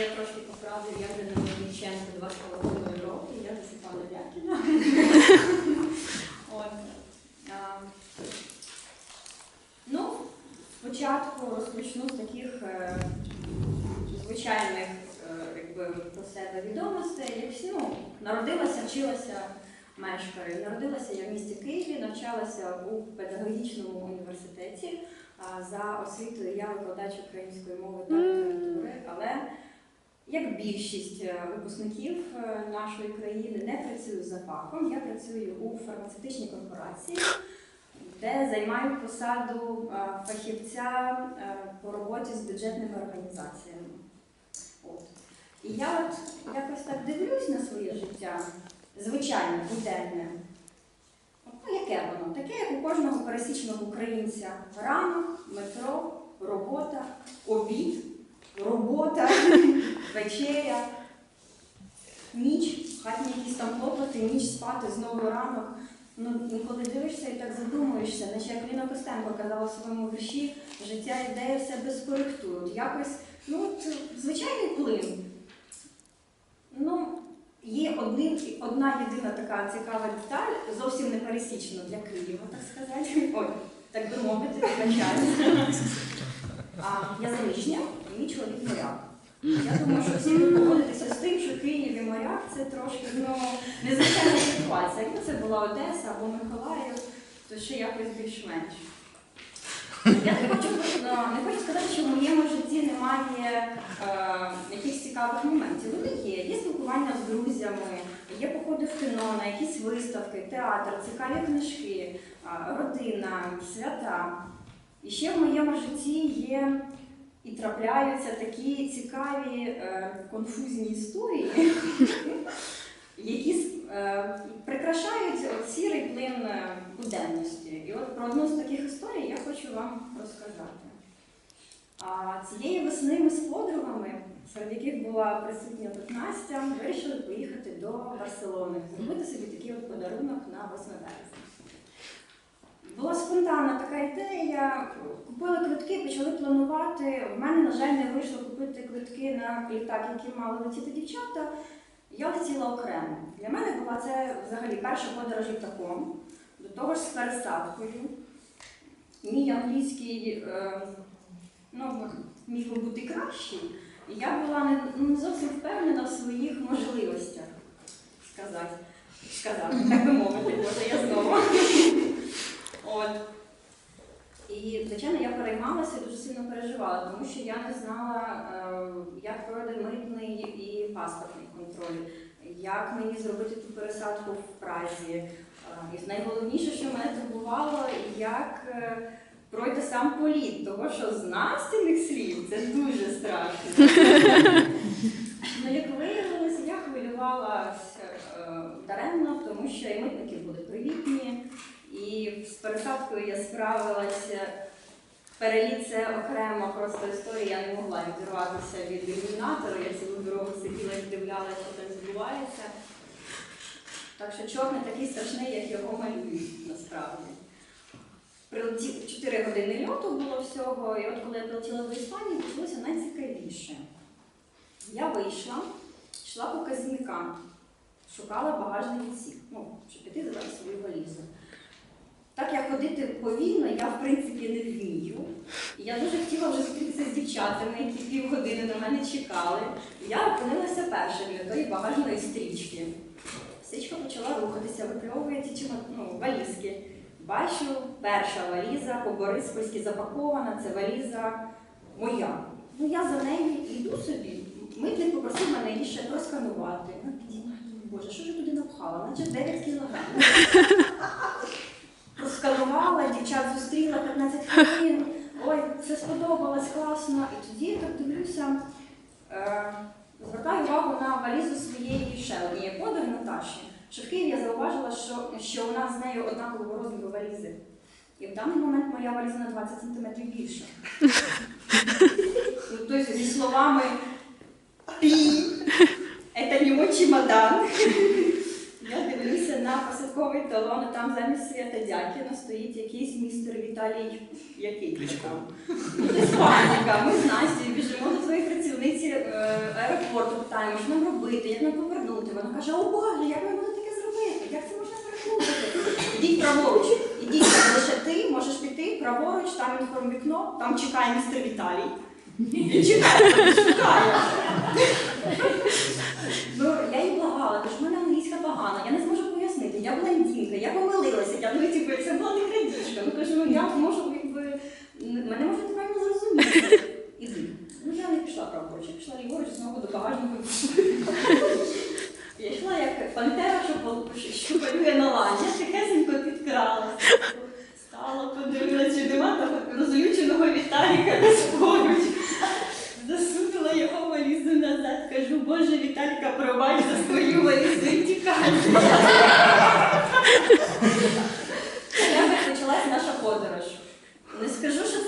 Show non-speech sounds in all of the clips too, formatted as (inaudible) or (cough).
я трошки поправлю, я не Мельниченко два з половиною роки, я до Степана Дякіна. Ну, спочатку розпочну з таких е, звичайних е, якби, про себе відомостей. Як всі, ну, народилася, вчилася, мешкаю. Народилася я в місті Києві, навчалася у педагогічному університеті. За освітою я викладач української мови та літератури, але як більшість е, випускників е, нашої країни не працюю за фахом, я працюю у фармацевтичній корпорації, де займаю посаду е, фахівця по роботі з бюджетними організаціями. От. І я от якось так дивлюсь на своє життя, звичайне, буденне. Ну, яке воно? Таке, як у кожного пересічного українця. Ранок, метро, робота, обід, робота, (laughs) вечеря, ніч, хатні якісь там клопоти, ніч спати, знову ранок. Ну, коли дивишся і так задумуєшся, наче як Ліна Костенко казала в своєму вірші, життя йде все без коректур. Якось, ну, от, звичайний плин. Ну, Є один, одна єдина така цікава деталь, зовсім не пересічна для Києва, так сказати. Ой, так би мовити, вибачаю. А, Я заміжня, і мій чоловік моряк. Я думаю, що всі ви погодитеся з тим, що Київ і моряк це трошки ну, незвичайна ситуація. Якби це була Одеса або Миколаїв, то ще якось більш-менш. Я не хочу, е, не хочу сказати, що в моєму житті немає е, якихось цікавих моментів. Вони є. Є спілкування з друзями, є походи в кіно, на якісь виставки, театр, цікаві книжки, е, родина, свята. І ще в моєму житті є і трапляються такі цікаві е, конфузні історії, (laughs) які е, прикрашають сірий плин е, буденності. І от про одну з таких історій я хочу вам розказати. А цієї весни ми з подругами, серед яких була присутня тут Настя, вирішили поїхати до Барселони, зробити собі такий от подарунок на 8 березня. Була спонтанна така ідея. Купили квитки, почали планувати. В мене, на жаль, не вийшло купити квитки на літак, які мали летіти дівчата. Я летіла окремо. Для мене була це взагалі перша подорож літаком, до того ж з пересадкою. Мій англійський е, ну, міг би бути кращий. І я була не, не зовсім впевнена в своїх можливостях сказати, сказати, так би мовити, боже, я знову. От. І, звичайно, я переймалася і дуже сильно переживала, тому що я не знала, е, як пройде митний і паспортний контроль, як мені зробити ту пересадку в Празі. Е, І найголовніше, що мене турбувало, як е, пройде сам політ, тому що з Настіних слів це дуже страшно. Ну, як виявилося, я хвилювалася даремно, тому що і митники були привітні, пересадкою я справилася. Переліт це окремо просто історія, я не могла відірватися від ілюмінатора, я цілу дорогу сиділа і дивлялася, що там відбувається. Так що чорний такий страшний, як його малюють насправді. Прилетів 4 години льоту було всього, і от коли я прилетіла до Іспанії, почалося найцікавіше. Я вийшла, йшла по казівникам, шукала багажний відсік, ну, щоб піти забрати свою валізу. Так як ходити повільно, я в принципі не вмію. Я дуже хотіла вже зустрітися з дівчатами, які півгодини на мене чекали. Я опинилася перша біля тої багажної стрічки. Стрічка почала рухатися, випльовує чимо- ну, валізки. Бачу, перша валіза по-бориспольськи запакована, це валіза моя. Ну я за нею йду собі. Митник попросив мене її ще просканувати. Ну, боже, що ж я туди напхала? Наче 9 кілограмів. Просканувала, дівчат зустріла 15 хвилин. Ой, все сподобалось, класно. І тоді я так дивлюся, е, звертаю увагу на валізу своєї однієї подруги Наташі. Що в Києві я зауважила, що, що у нас з нею однакового розміру валізи. І в даний момент моя валіза на 20 см більша. Ну, тобто, зі словами «Пі, це не мой чемодан обов'язковий талон, а там замість свята Дякіна стоїть якийсь містер Віталій який Кличко. Ну, з. Ми з Настю біжимо до своїх працівниці е, аеропорту, питаємо, що нам робити, як нам повернути. Вона каже, о Боже, як ми будемо таке зробити? Як це можна переплутати? Ідіть праворуч, ідіть лише ти, можеш піти праворуч, там інформ вікно, там чекає містер Віталій. І чекає, чекає. Я ну, типу, це була не крадіжка. Ну кажу, ну я можу, якби, мене можуть неправильно зрозуміти. Іди. Ну я не пішла праворуч, я пішла ліворуч, знову до багажного. Я йшла як пантера, що, пол- що полює на лань. Я тихесенько підкралася. Стала, подивилася, чи нема того розлюченого Віталіка десь поруч. Засунула його валізу назад. Кажу, Боже, Віталіка, пробач за свою валізу і тікай. Як почалась наша подорож. Не скажу, що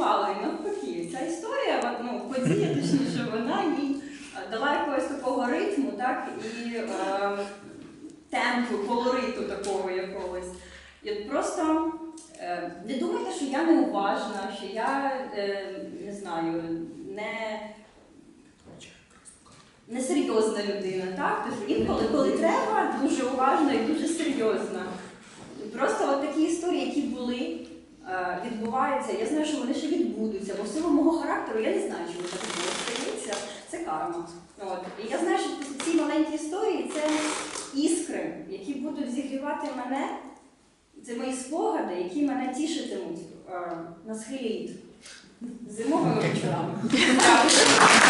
це і навпаки. Ця історія, ну, подія, точніше, вона їй е, дала якогось такого ритму, так, і е, темпу, колориту такого якогось. І от просто е, не думайте, що я неуважна, що я е, не знаю, не, несерйозна людина, так? Тобто інколи, коли треба, дуже уважна і дуже серйозна. Просто от такі історії, які були, відбуваються. Я знаю, що вони ще відбудуться, бо в силу мого характеру я не знаю, чому так було стається. Це карма. От. І я знаю, що ці маленькі історії це іскри, які будуть зігрівати мене. Це мої спогади, які мене тішитимуть е, на схилі. Зимовими вечорами. (laughs)